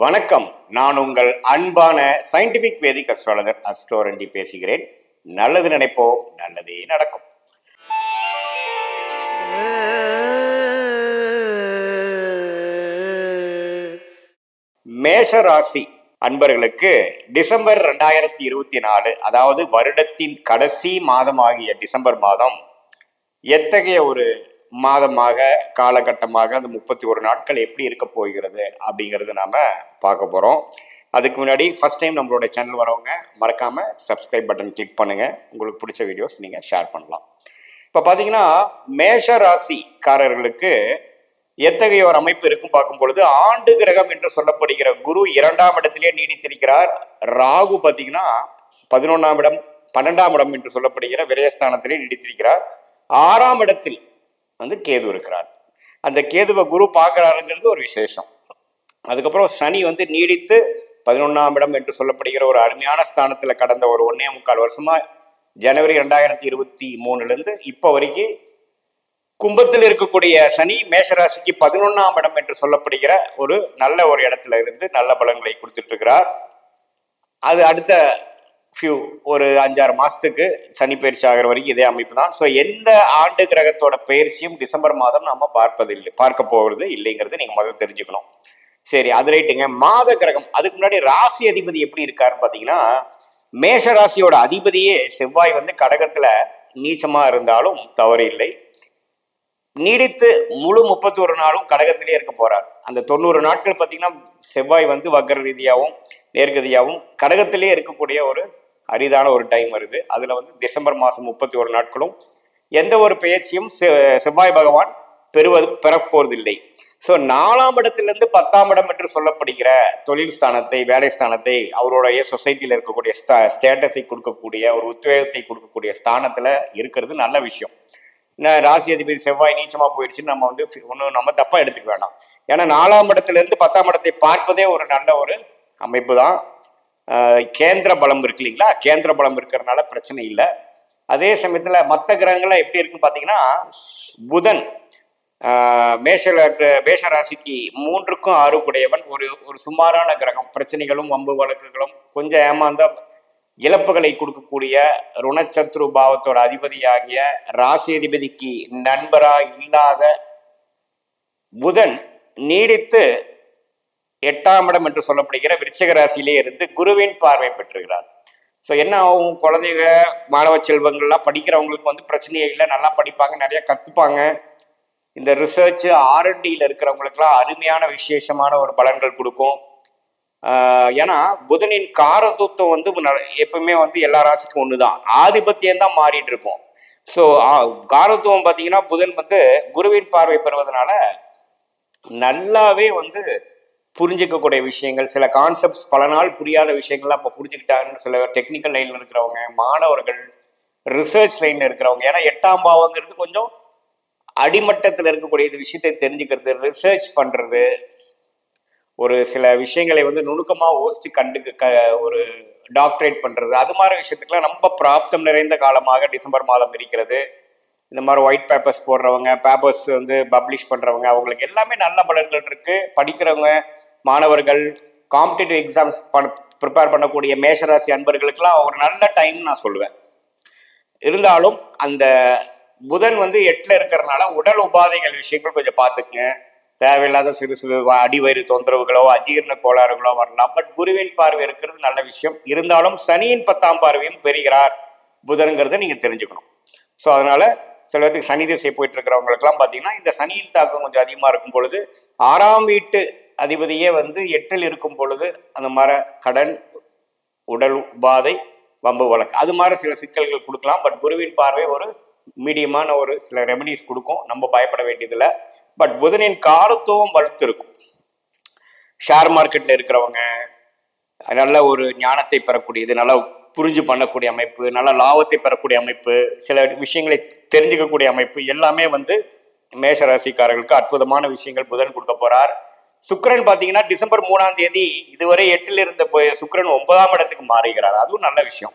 வணக்கம். நான் உங்கள் அன்பான சயின்டிபிக் வேதிக் அஸ்ட்ராலஜர் அஸ்ட்ரோரண்டி பேசுகிறேன். நல்லது நினைப்போம் நல்லதே நடக்கும். மேஷ ராசி அன்பர்களுக்கு டிசம்பர் ரெண்டாயிரத்தி இருபத்தி நாலு அதாவது வருடத்தின் கடைசி மாதமாகிய டிசம்பர் மாதம் எத்தகைய ஒரு மாதமாக காலகட்டமாக அந்த முப்பத்தி ஒரு நாட்கள் எப்படி இருக்க போகிறது அப்படிங்கிறது நாம் பார்க்க போகிறோம் அதுக்கு முன்னாடி ஃபஸ்ட் டைம் நம்மளோட சேனல் வரவங்க மறக்காமல் சப்ஸ்கிரைப் பட்டன் கிளிக் பண்ணுங்கள் உங்களுக்கு பிடிச்ச வீடியோஸ் நீங்கள் ஷேர் பண்ணலாம். இப்போ பார்த்தீங்கன்னா மேஷ ராசிக்காரர்களுக்கு எத்தகைய ஒரு அமைப்பு இருக்கும் பார்க்கும் பொழுது ஆண்டு கிரகம் என்று சொல்லப்படுகிற குரு இரண்டாம் இடத்திலே நீடித்திருக்கிறார். ராகு பார்த்தீங்கன்னா பதினொன்றாம் இடம் பன்னெண்டாம் இடம் என்று சொல்லப்படுகிற விரயஸ்தானத்திலே நீடித்திருக்கிறார். ஆறாம் இடத்தில் வந்து கேது இருக்கிறார். அந்த கேதுவை குரு பார்க்குறாருங்கிறது ஒரு விசேஷம். அதுக்கப்புறம் சனி வந்து நீடித்து பதினொன்றாம் இடம் என்று சொல்லப்படுகிற ஒரு அருமையான ஸ்தானத்தில் கடந்த ஒரு ஒன்னே முக்கால் வருஷமா ஜனவரி ரெண்டாயிரத்தி இருபத்தி மூணுலேருந்து இப்போ வரைக்கும் கும்பத்தில் இருக்கக்கூடிய சனி மேஷராசிக்கு பதினொன்றாம் இடம் என்று சொல்லப்படுகிற ஒரு நல்ல ஒரு இடத்துல இருந்து நல்ல பலன்களை கொடுத்துட்டு இருக்கிறார். அது அடுத்த ஃபியூ ஒரு அஞ்சாறு மாதத்துக்கு சனி பயிற்சி ஆகிற வரைக்கும் இதே அமைப்பு தான். ஸோ எந்த ஆண்டு கிரகத்தோட பயிற்சியும் டிசம்பர் மாதம் நம்ம பார்ப்பதில்லை பார்க்க போகிறது இல்லைங்கிறது நீங்கள் முதல்ல தெரிஞ்சுக்கணும். சரி அது ரைட்டுங்க. மாத கிரகம் அதுக்கு முன்னாடி ராசி அதிபதி எப்படி இருக்காருன்னு பார்த்தீங்கன்னா மேஷ ராசியோட அதிபதியே செவ்வாய் வந்து கடகத்தில் நீச்சமாக இருந்தாலும் தவறு இல்லை. நீடித்து முழு முப்பத்தோரு நாளும் கடகத்திலே இருக்க போறார். அந்த தொண்ணூறு நாட்கள் பார்த்தீங்கன்னா செவ்வாய் வந்து வக்கர ரீதியாகவும் நேர்கதியாகவும் கடகத்திலே இருக்கக்கூடிய ஒரு அரிதான ஒரு டைம் வருது. அதுல வந்து டிசம்பர் மாதம் முப்பத்தி ஒரு நாட்களும் எந்த ஒரு பெயர்ச்சியும் செவ்வாய் பகவான் பெறுவது பெறப்போவதில்லை. ஸோ நாலாம் இடத்திலிருந்து பத்தாம் இடம் என்று சொல்லப்படுகிற தொழில் ஸ்தானத்தை வேலை ஸ்தானத்தை அவருடைய சொசைட்டியில் இருக்கக்கூடிய ஸ்டா ஸ்டேட்டஸை கொடுக்கக்கூடிய ஒரு உத்வேகத்தை கொடுக்கக்கூடிய ஸ்தானத்தில் இருக்கிறது நல்ல விஷயம். ராசி அதிபதி செவ்வாய் நீச்சமா போயிடுச்சுன்னு நம்ம வந்து ஒன்றும் நம்ம தப்பா எடுத்துக்க வேண்டாம் ஏன்னா நாலாம் இடத்துல இருந்து பத்தாம் இடத்தை பார்ப்பதே ஒரு நல்ல ஒரு அமைப்பு தான். கேந்திர பலம் இருக்கு இல்லைங்களா? கேந்திர பலம் இருக்கிறதுனால பிரச்சனை இல்லை. அதே சமயத்தில் மற்ற கிரகங்கள்லாம் எப்படி இருக்குன்னு பார்த்தீங்கன்னா புதன் மேஷ மேஷ ராசிக்கு மூன்றுக்கும் ஆறு கூடையவன் ஒரு ஒரு சுமாரான கிரகம். பிரச்சனைகளும் வம்பு வழக்குகளும் கொஞ்சம் ஏமாந்த இழப்புகளை கொடுக்கக்கூடிய ருணச்சத்ரு பாவத்தோட அதிபதியாகிய ராசி அதிபதிக்கு நண்பராக இல்லாத புதன் நீடித்து எட்டாம் இடம் என்று சொல்லப்படுகிற விருச்சிக ராசியிலே இருந்து குருவின் பார்வை பெற்றுகிறார். ஸோ என்ன ஆகும்? குழந்தைங்க மாணவ செல்வங்கள்லாம் படிக்கிறவங்களுக்கு வந்து பிரச்சனையே இல்லை. நல்லா படிப்பாங்க நிறைய கற்றுப்பாங்க இந்த ரிசர்ச் ஆர்என்டியில் இருக்கிறவங்களுக்குலாம் அருமையான விசேஷமான ஒரு பலன்கள் கொடுக்கும். ஏன்னா புதனின் காரதத்துவம் வந்து எப்பவுமே வந்து எல்லா ராசிக்கும் ஒன்று தான் ஆதிபத்தியம் தான் மாறிட்டு இருக்கும். ஸோ காரத்துவம் பார்த்தீங்கன்னா புதன் வந்து குருவின் பார்வை பெறுவதனால நல்லாவே வந்து புரிஞ்சிக்கக்கூடிய விஷயங்கள் சில கான்செப்ட்ஸ் பல நாள் புரியாத விஷயங்கள்லாம் இப்போ புரிஞ்சுக்கிட்டாங்கன்னு சில டெக்னிக்கல் லைனில் இருக்கிறவங்க மாணவர்கள் ரிசர்ச் லைனில் இருக்கிறவங்க. ஏன்னா எட்டாம் பாவங்கிறது கொஞ்சம் அடிமட்டத்தில் இருக்கக்கூடிய இது விஷயத்தை தெரிஞ்சுக்கிறது ரிசர்ச் பண்ணுறது ஒரு சில விஷயங்களை வந்து நுணுக்கமாக ஓசித்து கண்டு க ஒரு டாக்டரேட் பண்ணுறது அது மாதிரி விஷயத்துக்குலாம் ரொம்ப பிராப்தம் நிறைந்த காலமாக டிசம்பர் மாதம் இருக்கிறது. இந்த மாதிரி ஒயிட் பேப்பர்ஸ் போடுறவங்க பேப்பர்ஸ் வந்து பப்ளிஷ் பண்ணுறவங்க அவங்களுக்கு எல்லாமே நல்ல பலன்கள் இருக்குது படிக்கிறவங்க மாணவர்கள் காம்படிட்டிவ் எக்ஸாம்ஸ் ப்ரிப்பேர் பண்ணக்கூடிய மேஷராசி அன்பர்களுக்கெல்லாம் ஒரு நல்ல டைம் நான் சொல்லுவேன். இருந்தாலும் அந்த புதன் வந்து எட்டில் இருக்கிறனால உடல் உபாதைகள் விஷயங்கள் கொஞ்சம் பார்த்துக்குங்க. தேவையில்லாத சிறு சிறு அடிவயிறு தொந்தரவுகளோ அஜீரண கோளாறுகளோ வரலாம். பட் குருவின் பார்வை இருக்கிறது நல்ல விஷயம். இருந்தாலும் சனியின் பத்தாம் பார்வையும் பெறுகிறார் புதனுங்கிறத நீங்கள் தெரிஞ்சுக்கணும். ஸோ அதனால சில பேருக்கு சனி திசை போயிட்டு இருக்கிறவங்களுக்குலாம் பார்த்தீங்கன்னா இந்த சனியின் தாக்கம் கொஞ்சம் அதிகமாக இருக்கும் பொழுது ஆறாம் வீட்டு அதிபதியே வந்து எட்டில் இருக்கும் பொழுது அந்த மர கடன் உடல் உபாதை வம்பு வழக்கு. அது மாதிரி சில சிக்கல்கள் கொடுக்கலாம். பட் குருவின் பார்வை ஒரு மீடியமான ஒரு சில ரெமடிஸ் கொடுக்கும். நம்ம பயப்பட வேண்டியதில்லை. பட் புதனின் காலத்துவம் வலுத்து இருக்கும் ஷேர் மார்க்கெட்டில் இருக்கிறவங்க நல்ல ஒரு ஞானத்தை பெறக்கூடியது நல்ல புரிஞ்சு பண்ணக்கூடிய அமைப்பு நல்ல லாபத்தை பெறக்கூடிய அமைப்பு சில விஷயங்களை தெரிஞ்சுக்கக்கூடிய அமைப்பு எல்லாமே வந்து மேஷ ராசிக்காரர்களுக்கு அற்புதமான விஷயங்கள் புதன் கொடுக்க போறார். சுக்கிரன் பார்த்தீங்கன்னா டிசம்பர் மூணாம் தேதி இதுவரை எட்டில் இருந்த போய் சுக்கிரன் ஒன்பதாம் இடத்துக்கு மாறுகிறார். அதுவும் நல்ல விஷயம்.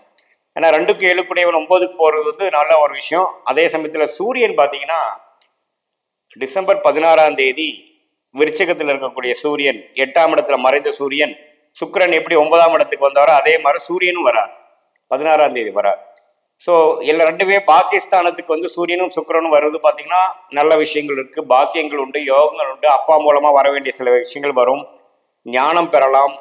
ஏன்னா ரெண்டுக்கு ஏழுக்குடையவன் ஒன்பதுக்கு போறது வந்து நல்ல ஒரு விஷயம். அதே சமயத்தில் சூரியன் பார்த்தீங்கன்னா டிசம்பர் பதினாறாம் தேதி விருச்சகத்தில் இருக்கக்கூடிய சூரியன் எட்டாம் இடத்துல மறைந்த சூரியன் சுக்கிரன் எப்படி ஒன்பதாம் இடத்துக்கு வந்தாரோ அதே மாதிரி சூரியனும் வரார். பதினாறாம் தேதி வரார். ஸோ இதில் ரெண்டுமே பாகிஸ்தானத்துக்கு வந்து சூரியனும் சுக்கிரனும் வருவது பார்த்தீங்கன்னா நல்ல விஷயங்கள் இருக்கு பாக்கியங்கள் உண்டு யோகங்கள் உண்டு. அப்பா மூலமா வர வேண்டிய சில விஷயங்கள் வரும். ஞானம் பெறலாம்.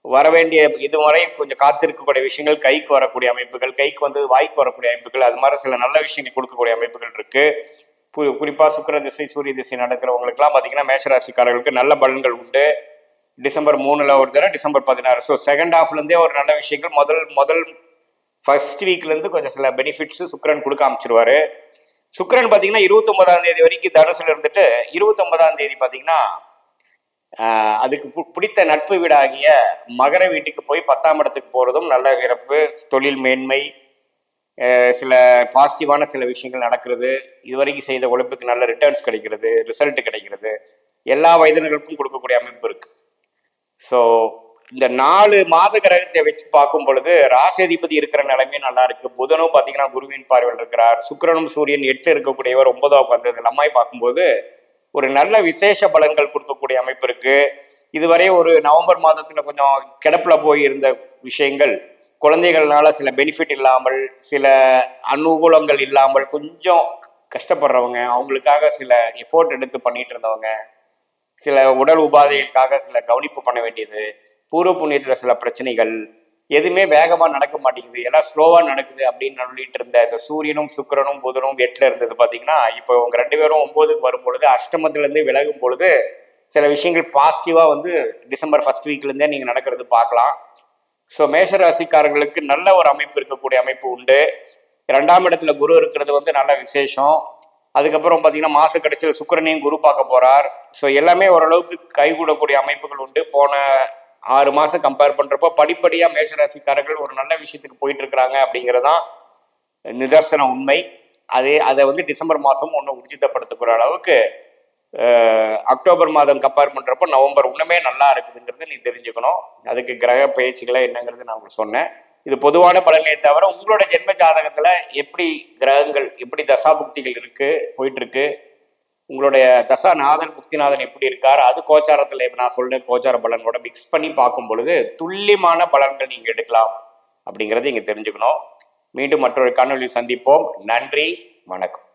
வர வேண்டிய இதுவரை கொஞ்சம் காத்திருக்கக்கூடிய விஷயங்கள் கைக்கு வரக்கூடிய அமைப்புகள் கைக்கு வந்து வாய்க்கு வரக்கூடிய அமைப்புகள் அது மாதிரி சில நல்ல விஷயங்கள் கொடுக்கக்கூடிய அமைப்புகள் இருக்கு. கு- குறிப்பா சுக்கிர திசை சூரிய திசை நடக்கிறவங்களுக்குலாம் பார்த்தீங்கன்னா மேஷராசிக்காரர்களுக்கு நல்ல பலன்கள் உண்டு. டிசம்பர் மூணுல ஒரு தடவை டிசம்பர் பதினாறு. ஸோ செகண்ட் ஹாஃப்ல இருந்தே ஒரு நல்ல விஷயங்கள். முதல் முதல் ஃபர்ஸ்ட் வீக்லேருந்து கொஞ்சம் சில பெனிஃபிட்ஸு சுக்கரன் கொடுக்க அமைச்சிருவாரு சுக்கரன் பார்த்தீங்கன்னா இருபத்தொன்பதாம் தேதி வரைக்கும் தனுசில் இருந்துட்டு இருபத்தொன்பதாம் தேதி பார்த்தீங்கன்னா அதுக்கு பிடித்த நட்பு வீடாகிய மகர வீட்டுக்கு போய் பத்தாம் இடத்துக்கு போகிறதும் நல்ல இறப்பு தொழில் மேன்மை சில பாசிட்டிவான சில விஷயங்கள் நடக்கிறது. இதுவரைக்கும் செய்த உழைப்புக்கு நல்ல ரிட்டர்ன்ஸ் கிடைக்கிறது ரிசல்ட் கிடைக்கிறது. எல்லா வயதினர்களுக்கும் கொடுக்கக்கூடிய அமைப்பு இருக்குது ஸோ இந்த நாலு மாத கிரகத்தை வச்சு பார்க்கும் பொழுது ராசிதிபதி இருக்கிற நிலைமையும் நல்லா இருக்கு. புதனும் பார்த்தீங்கன்னா குருவின் பார்வையில் இருக்கிறார். சுக்கிரனும் சூரியன் எட்டு இருக்கக்கூடியவர் ஒன்பதாம் வந்தது எல்லாமே பார்க்கும்போது ஒரு நல்ல விசேஷ பலன்கள் கொடுக்கக்கூடிய அமைப்பு இருக்கு. இதுவரை ஒரு நவம்பர் மாதத்துல கொஞ்சம் கிடப்புல போய் இருந்த விஷயங்கள் குழந்தைகள்னால சில பெனிஃபிட் இல்லாமல் சில அனுகூலங்கள் இல்லாமல் கொஞ்சம் கஷ்டப்படுறவங்க அவங்களுக்காக சில எஃபோர்ட் எடுத்து பண்ணிட்டு இருந்தவங்க சில உடல் உபாதைகளுக்காக சில கவனிப்பு பண்ண வேண்டியது பூர்வ புண்ணியத்தில் சில பிரச்சனைகள் எதுவுமே வேகமாக நடக்க மாட்டேங்குது எல்லாம் ஸ்லோவாக நடக்குது அப்படின்னு சொல்லிட்டு இருந்த இந்த சூரியனும் சுக்கிரனும் புதனும் எட்டில் இருந்தது பார்த்தீங்கன்னா இப்போ உங்கள் ரெண்டு பேரும் ஒம்போதுக்கு வரும் பொழுது அஷ்டமத்திலேருந்து விலகும் பொழுது சில விஷயங்கள் பாசிட்டிவாக வந்து டிசம்பர் ஃபர்ஸ்ட் வீக்லேருந்தே நீங்கள் நடக்கிறது பார்க்கலாம். ஸோ மேஷராசிக்காரர்களுக்கு நல்ல ஒரு அமைப்பு இருக்கக்கூடிய அமைப்பு உண்டு. ரெண்டாம் இடத்துல குரு இருக்கிறது வந்து நல்ல விசேஷம். அதுக்கப்புறம் பார்த்தீங்கன்னா மாச கடைசியில் சுக்கிரனையும் குரு பார்க்க போறார். ஸோ எல்லாமே ஓரளவுக்கு கைகூடக்கூடிய அமைப்புகள் உண்டு. போன ஆறு மாசம் கம்பேர் பண்றப்போ படிப்படியா மேஷராசிக்காரர்கள் ஒரு நல்ல விஷயத்துக்கு போயிட்டு இருக்கிறாங்க அப்படிங்கிறதான் நிதர்சன உண்மை. அதே அதை வந்து டிசம்பர் மாதம் ஒன்று உர்ஜிதப்படுத்தக்கூடிய அளவுக்கு அக்டோபர் மாதம் கம்பேர் பண்ணுறப்போ நவம்பர் இன்னுமே நல்லா இருக்குதுங்கிறது நீ தெரிஞ்சுக்கணும். அதுக்கு கிரக பயிற்சிகளை என்னங்கிறது நான் உங்களுக்கு சொன்னேன். இது பொதுவான பலனே தவிர உங்களோட ஜென்ம ஜாதகத்தில் எப்படி கிரகங்கள் எப்படி தசாபுக்திகள் இருக்கு போயிட்டு இருக்கு உங்களுடைய தசாநாதன் புக்திநாதன் எப்படி இருக்கார் அது கோச்சாரத்தில் இப்போ நான் சொல்ற கோச்சார பலன்களோட மிக்ஸ் பண்ணி பார்க்கும் பொழுது துல்லியமான பலன்கள் நீங்கள் எடுக்கலாம் அப்படிங்கிறத இங்கே தெரிஞ்சுக்கணும். மீண்டும் மற்றொரு காணொலி சந்திப்போம். நன்றி வணக்கம்.